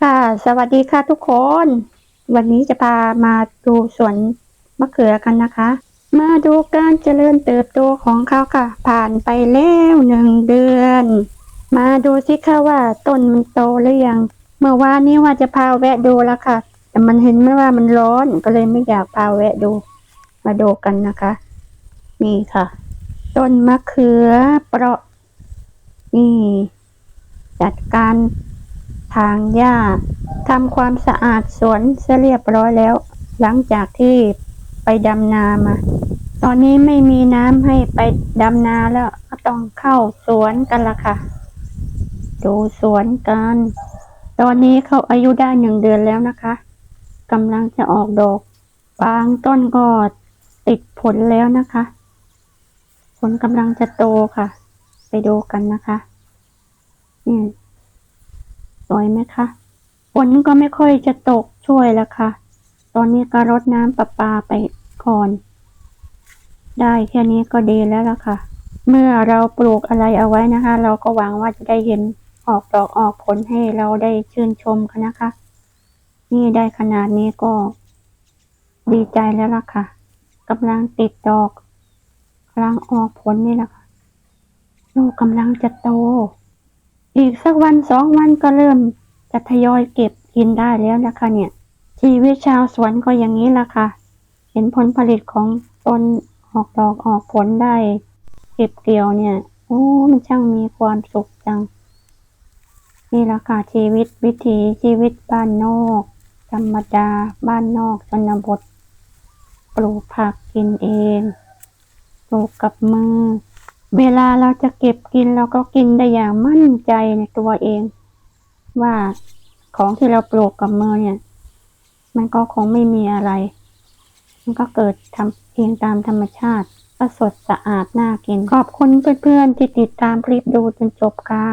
ค่ะ สวัสดีค่ะทุกคน วันนี้จะพามาดูสวนมะเขือกันนะคะ มาดูการเจริญเติบโตของเขาค่ะ ผ่านไปแล้วหนึ่งเดือน มาดูสิค่ะว่าต้นมันโตหรือยัง เมื่อวานนี้ว่าจะพาแวะดูแล้วค่ะ แต่มันเห็นไหมว่ามันร้อนก็เลยไม่อยากพาแวะดู มาดูกันนะคะ นี่ค่ะ ต้นมะเขือเปราะนี่จัดการ ทางหญ้าทำความสะอาดสวนเสียเรียบร้อยแล้ว หลังจากที่ไปดำนามา ตอนนี้ไม่มีน้ำให้ไปดำนาแล้วก็ต้องเข้าสวนกันละค่ะ ดูสวนกัน ตอนนี้เขาอายุได้หนึ่งเดือนแล้วนะคะกำลังจะออกดอก บางต้นก็ติดผลแล้วนะคะ ผลกำลังจะโตค่ะ ไปดูกันนะคะนี่ สวยไหมคะฝนก็ไม่ค่อยจะตกช่วยล้วค่ะ ตอนนี้ก็รดน้ำประปาไปก่อน ได้แค่นี้ก็ดีแล้วละค่ะ เมื่อเราปลูกอะไรเอาไว้นะคะ เราก็หวังว่าจะได้เห็นออกดอกออกผลให้เราได้ชื่นชมกันนะคะ นี่ได้ขนาดนี้ก็ ดีใจแล้วล่ะค่ะกำลังติดดอกกำลังออกผลนี่แหละค่ะลูกกำลังจะโต สักวันสองวันก็เริ่มจะทยอยเก็บกินได้แล้วนะคะเนี่ย ชีวิตชาวสวนก็อย่างนี้ละค่ะ เห็นผลผลิตของต้นออกดอกออกผลได้ เก็บเกี่ยวเนี่ย โอ้ มันช่างมีความสุขจัง นี่ละค่ะชีวิตวิถีชีวิตบ้านนอก ธรรมดาบ้านนอกชนบท ปลูกผักกินเอง ปลูกกับมือ เวลาเราจะเก็บกินเราก็กินได้อย่างมั่นใจในตัวเอง ว่าของที่เราปลูกกับมือเนี่ย มันก็คงไม่มีอะไร มันก็เกิดทำเองตามธรรมชาติก็สดสะอาดน่ากินขอบคุณเพื่อนๆที่ติดตามคลิปดูจนจบค่ะ